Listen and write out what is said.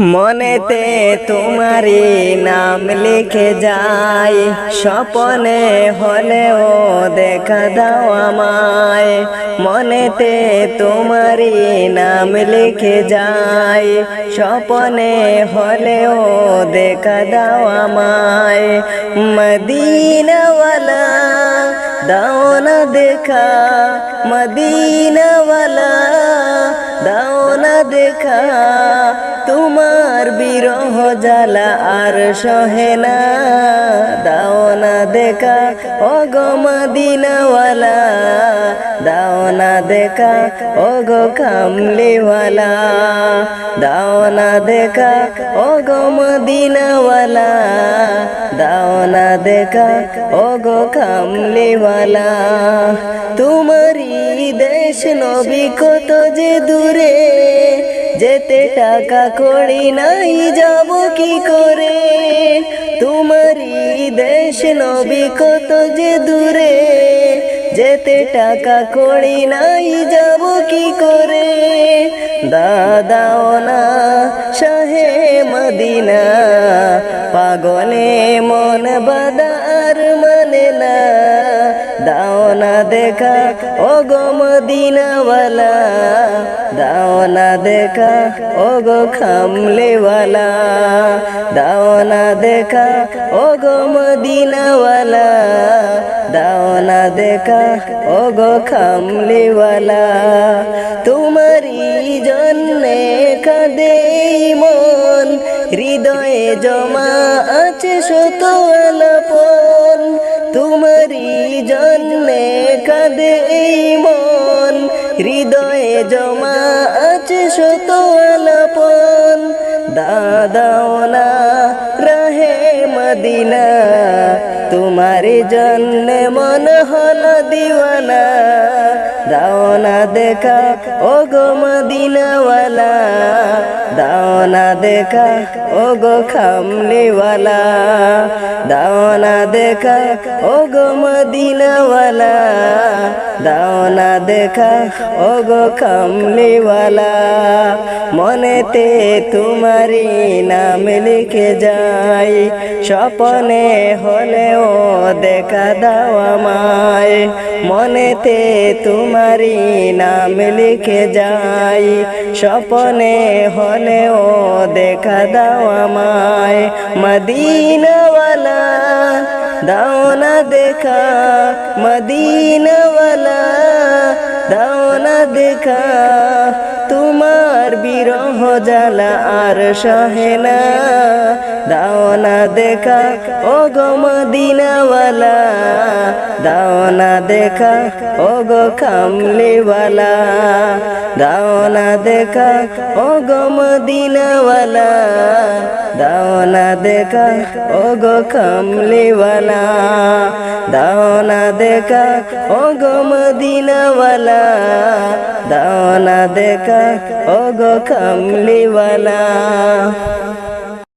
মনেতে তোমারই নাম লিখে যাই। স্বপনে হলেও দেখা দাও আমায়। মনেতে তোমারই নাম লিখে যাই। স্বপনে হলেও দেখা দাও আমায়। মদিনাওয়ালা, দাও না দেখা। মদিনাওয়ালা, দাও না দেখা। তোমার বিরহ জ্বালা আর সহে না। দাও না দেখা ও গো মদিনাওয়ালা। দাও না দেখা ও গো কামলিওয়ালা। দাও না দেখা ও গো দাও না দেখা ও কামলিওয়ালা। তোমারই দেশ নবী কত যে দূরে। যেতে টাকা করি নাই, যাব কি করে? তোমারই দেশ নবী কত যে দূরে? যেতে টাকা করি নাই, যাব কি করে? দাদাও না শাহে মদিনা, পাগলে মন বাদার মানে না। দাও না দেখা ও গো মদিনাওয়ালা। দেখা ও গো খামলেওয়ালা। দাও না দেখা ও গো মদিনাওয়ালা। দাও না দেখা ও গো খামলেওয়ালা। তোমারই জন্যে কাঁদে মন, হৃদয়ে জমা আছে শত আলাপন। তোমারই জন্যে কাঁদে মন, হৃদয়ে জমা আছে শত রহে মদিনা তোমার জন্যে মন হল দিওয়ানা। দাও না দেখা ও গো মদিনাওয়ালা। দাও না দেখা ও গো খামলিওয়ালা। দাও না দেখা ও গো মদিনাওয়ালা। দাও না দেখা ও গো কামলিওয়ালা মনেতে তোমারই নাম লিখে যাই স্বপনে হলেও দেখা দাও আমায়। মনেতে তোমারই নাম লিখে যাই। স্বপনে হলেও দেখা দাও আমায়। মদিনাওয়ালা, দাও না দেখা। মদিনাওয়ালা, দাও না দেখা। তোমার বিরহ জ্বালা আর সহে না। দাও না দেখা। ও গো দাও না দেখা ও গো কামলিওয়ালা। দাও না দেখা ও গো মদিনাওয়ালা। দাও না দেখা ও গো কামলিওয়ালা। দাও না দেখা ও গো মদিনাওয়ালা। দাও না দেখা ও গো কামলিওয়ালা।